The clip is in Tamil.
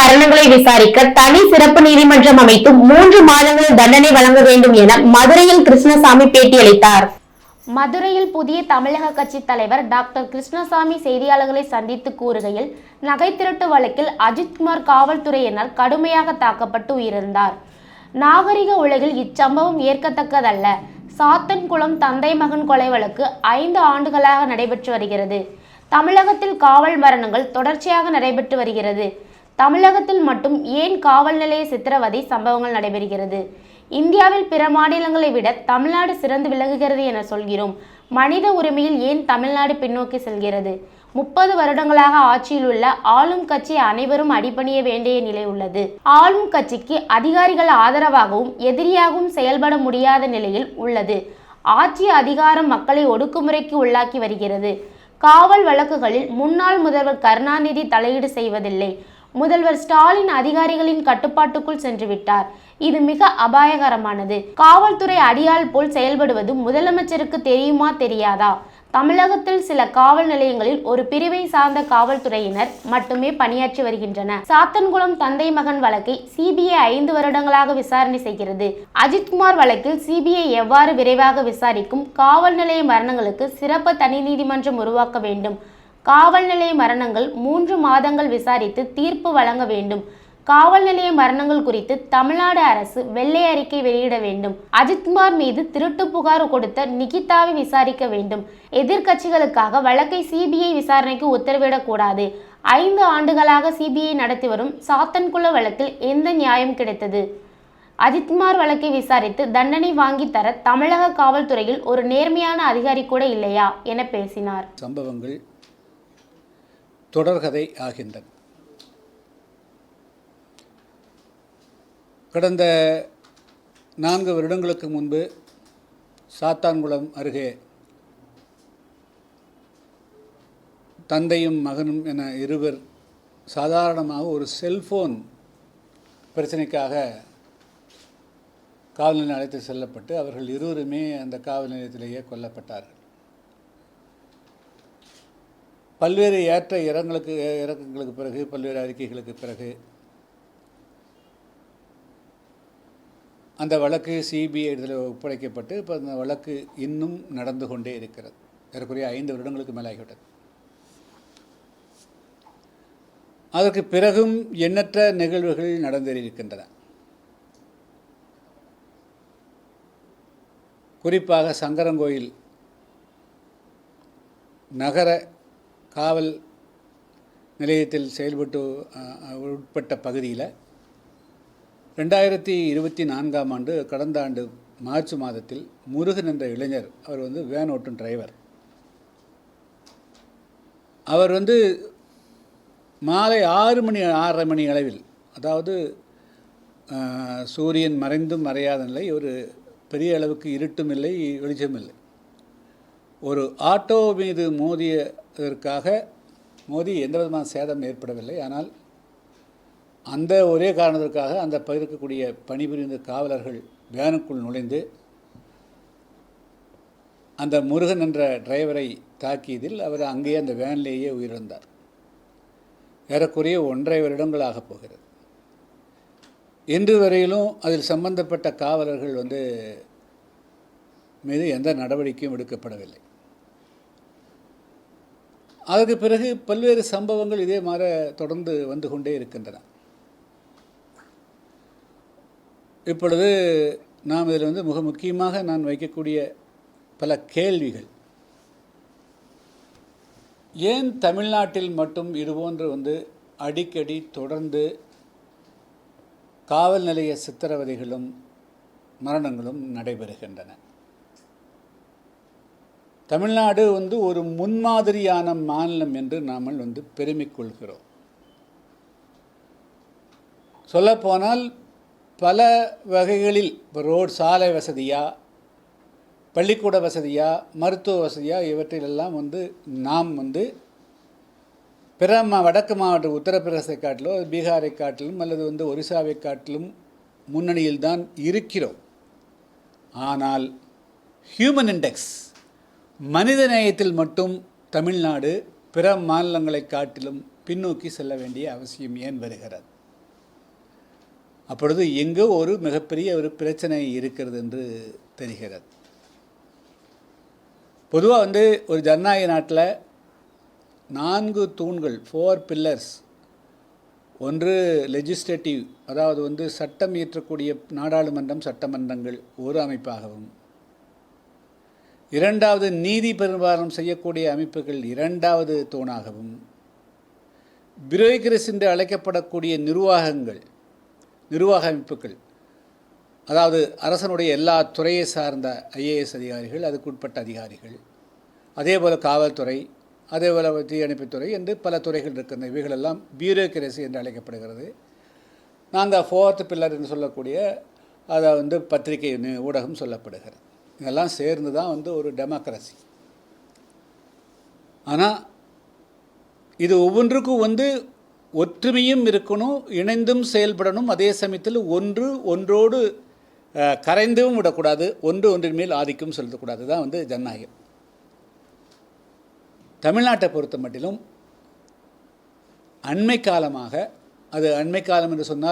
மரணங்களை விசாரிக்க தனி சிறப்பு நீதிமன்றம் அமைத்து மூன்று மாதங்களில் தண்டனை வழங்க வேண்டும் என மதுரையில் கிருஷ்ணசாமி பேட்டியளித்தார். மதுரையில் புதிய தமிழக கட்சி தலைவர் டாக்டர் கிருஷ்ணசாமி செய்தியாளர்களை சந்தித்து கூறுகையில் நகை திருட்டு வழக்கில் அஜித்குமார் காவல்துறையினர் கடுமையாக தாக்கப்பட்டு உயிரிழந்தார். நாகரிக உலகில் இச்சம்பவம் ஏற்கத்தக்கதல்ல. சாத்தன்குளம் தந்தை மகன் கொலை வழக்கு ஐந்து ஆண்டுகளாக நடைபெற்று வருகிறது. தமிழகத்தில் காவல் மரணங்கள் தொடர்ச்சியாக நடைபெற்று வருகிறது. தமிழகத்தில் மட்டும் ஏன் காவல் நிலைய சித்திரவதை சம்பவங்கள் நடைபெறுகிறது? இந்தியாவில் பிற மாநிலங்களை விட தமிழ்நாடு சிறந்து விளங்குகிறது என சொல்கிறோம். மனித உரிமையில் ஏன் தமிழ்நாடு பின்னோக்கி செல்கிறது? முப்பது வருடங்களாக ஆட்சியில் உள்ள ஆளும் கட்சி அனைவரும் அடிபணிய வேண்டிய நிலை உள்ளது. ஆளும் கட்சிக்கு அதிகாரிகள் ஆதரவாகவும் எதிரியாகவும் செயல்பட முடியாத நிலையில் உள்ளது. ஆட்சி அதிகாரம் மக்களை ஒடுக்குமுறைக்கு உள்ளாக்கி வருகிறது. காவல் வழக்குகளில் முன்னாள் முதல்வர் கருணாநிதி தலையீடு செய்வதில்லை. முதல்வர் ஸ்டாலின் அதிகாரிகளின் கட்டுப்பாட்டுக்குள் சென்று விட்டார் இது மிக அபாயகரமானது. காவல்துறை அடியாள் போல் செயல்படுவது முதலமைச்சருக்கு தெரியுமா தெரியாதா? தமிழகத்தில் சில காவல் நிலையங்களில் ஒரு பிரிவை சார்ந்த காவல்துறையினர் மட்டுமே பணியாற்றி வருகின்றனர். சாத்தன்குளம் தந்தை மகன் வழக்கை சிபிஐ ஐந்து வருடங்களாக விசாரணை செய்கிறது. அஜித்குமார் வழக்கில் சிபிஐ எவ்வாறு விரைவாக விசாரிக்கும்? காவல் நிலைய மரணங்களுக்கு சிறப்பு தனி நீதிமன்றம் உருவாக்க வேண்டும். காவல் நிலைய மரணங்கள் மூன்று மாதங்கள் விசாரித்து தீர்ப்பு வழங்க வேண்டும். காவல் நிலைய மரணங்கள் குறித்து தமிழ்நாடு அரசு வெள்ளை அறிக்கை வெளியிட வேண்டும். அஜித்குமார் மீது திருட்டு புகார் கொடுத்த நிகிதாவை விசாரிக்க வேண்டும். எதிர்க்கட்சிகளுக்காக வழக்கை சிபிஐ விசாரணைக்கு உத்தரவிடக்கூடாது ஐந்து ஆண்டுகளாக சிபிஐ நடத்தி வரும் சாத்தன்குள வழக்கில் எந்த நியாயம் கிடைத்தது? அஜித்குமார் வழக்கை விசாரித்து தண்டனை வாங்கி தர தமிழக காவல்துறையில் ஒரு நேர்மையான அதிகாரி கூட இல்லையா? என பேசினார். சம்பவங்கள் தொடர்கதை ஆகின்றன கடந்த நான்கு வருடங்களுக்கு முன்பு சாத்தான்குளம் அருகே தந்தையும் மகனும் என இருவர் சாதாரணமாக ஒரு செல்ஃபோன் பிரச்சனைக்காக காவல் அழைத்து செல்லப்பட்டு அவர்கள் இருவருமே அந்த காவல் நிலையத்திலேயே கொல்லப்பட்டார்கள். பல்வேறு ஏற்ற இறங்களுக்கு இறக்கங்களுக்கு பிறகு பல்வேறு அறிக்கைகளுக்கு பிறகு அந்த வழக்கு சிபிஐ இதில் ஒப்படைக்கப்பட்டு இப்போ அந்த வழக்கு இன்னும் நடந்து கொண்டே இருக்கிறது. ஏறக்குறைய ஐந்து வருடங்களுக்கு மேலாகிவிட்டது. அதற்கு பிறகும் எண்ணற்ற நிகழ்வுகள் நடந்தேறியிருக்கின்றன. குறிப்பாக சங்கரங்கோயில் நகர காவல் நிலையத்தில் செயல்பட்டு உட்பட்ட பகுதியில் ரெண்டாயிரத்தி இருபத்தி நான்காம் ஆண்டு கடந்த ஆண்டு மார்ச் மாதத்தில் முருகன் என்ற இளைஞர் அவர் வந்து வேன் ஓட்டும் டிரைவர். அவர் வந்து மாலை ஆறு மணி ஆறரை மணி அளவில் அதாவது சூரியன் மறைந்தும் மறையாத நிலை ஒரு பெரிய அளவுக்கு இருட்டும் இல்லை வெளிச்சம் இல்லை ஒரு ஆட்டோ மீது மோதிய இதற்காக மோதி எந்த விதமான சேதம் ஏற்படவில்லை. ஆனால் அந்த ஒரே காரணத்திற்காக அந்த பகிர்க்கக்கூடிய பணிபுரிந்த காவலர்கள் வேனுக்குள் நுழைந்து அந்த முருகன் என்ற டிரைவரை தாக்கியதில் அவர் அங்கேயே அந்த வேனிலேயே உயிரிழந்தார். ஏறக்குறைய ஒன்றரை வருடங்களாக போகிறது. இன்று வரையிலும் அதில் சம்பந்தப்பட்ட காவலர்கள் வந்து மீது எந்த நடவடிக்கையும் எடுக்கப்படவில்லை. அதற்கு பிறகு பல்வேறு சம்பவங்கள் இதே மாதிரி தொடர்ந்து வந்து கொண்டே இருக்கின்றன. இப்பொழுது நாம் இதில் வந்து மிக முக்கியமாக நான் வைக்கக்கூடிய பல கேள்விகள். ஏன் தமிழ்நாட்டில் மட்டும் இதுபோன்று வந்து அடிக்கடி தொடர்ந்து காவல் நிலைய சித்திரவதைகளும் மரணங்களும் நடைபெறுகின்றன? தமிழ்நாடு வந்து ஒரு முன்மாதிரியான மாநிலம் என்று நாம் வந்து பெருமை கொள்கிறோம். சொல்லப்போனால் பல வகைகளில் இப்போ ரோடு சாலை வசதியாக பள்ளிக்கூட வசதியாக மருத்துவ வசதியாக இவற்றிலெல்லாம் வந்து நாம் வந்து பிற மா வடக்கு மாவட்ட உத்தரப்பிரதேசத்தை காட்டிலோ பீகாரை காட்டிலும் அல்லது வந்து ஒரிசாவை காட்டிலும் முன்னணியில் தான் இருக்கிறோம். ஆனால் ஹியூமன் இண்டெக்ஸ் மனித நேயத்தில் மட்டும் தமிழ்நாடு பிற மாநிலங்களை காட்டிலும் பின்னோக்கி செல்ல வேண்டிய அவசியம் ஏன் வருகிறது? அப்பொழுது எங்கோ ஒரு மிகப்பெரிய ஒரு பிரச்சனை இருக்கிறது என்று தெரிகிறது. பொதுவாக வந்து ஒரு ஜனநாயக நாட்டில் நான்கு தூண்கள் ஃபோர் பில்லர்ஸ் ஒன்று லெஜிஸ்லேட்டிவ் அதாவது வந்து சட்டம் இயற்றக்கூடிய நாடாளுமன்றம் சட்டமன்றங்கள் ஒரு அமைப்பாகவும் இரண்டாவது நீதி பெரும்பாலும் செய்யக்கூடிய அமைப்புகள் இரண்டாவது தூணாகவும். பியூரோக்ரசி என்று அழைக்கப்படக்கூடிய நிர்வாகங்கள் நிர்வாக அமைப்புகள் அதாவது அரசனுடைய எல்லா துறையை சார்ந்த ஐஏஎஸ் அதிகாரிகள் அதுக்குட்பட்ட அதிகாரிகள் அதே போல் காவல்துறை அதே போல் தீயணைப்புத்துறை என்று பல துறைகள் இருக்கின்றன. இவைகளெல்லாம் பியூரோக்ரஸி என்று அழைக்கப்படுகிறது. நாங்கள் ஃபோர்த் பில்லர் என்று சொல்லக்கூடிய அதை வந்து பத்திரிகை ஊடகம் சொல்லப்படுகிறது. இதெல்லாம் சேர்ந்து தான் வந்து ஒரு டெமோக்ரஸி ஆனால் இது ஒவ்வொன்றுக்கும் வந்து ஒற்றுமையும் இருக்கணும் இணைந்தும் செயல்படணும். அதே சமயத்தில் ஒன்று ஒன்றோடு கரைந்தும் விடக்கூடாது. ஒன்று ஒன்றின் மேல் ஆதிக்கம் செலுத்தக்கூடாது. தான் வந்து ஜனநாயகம். தமிழ்நாட்டை பொறுத்த மட்டிலும் அண்மை காலமாக அது அண்மை காலம் என்று சொன்னால்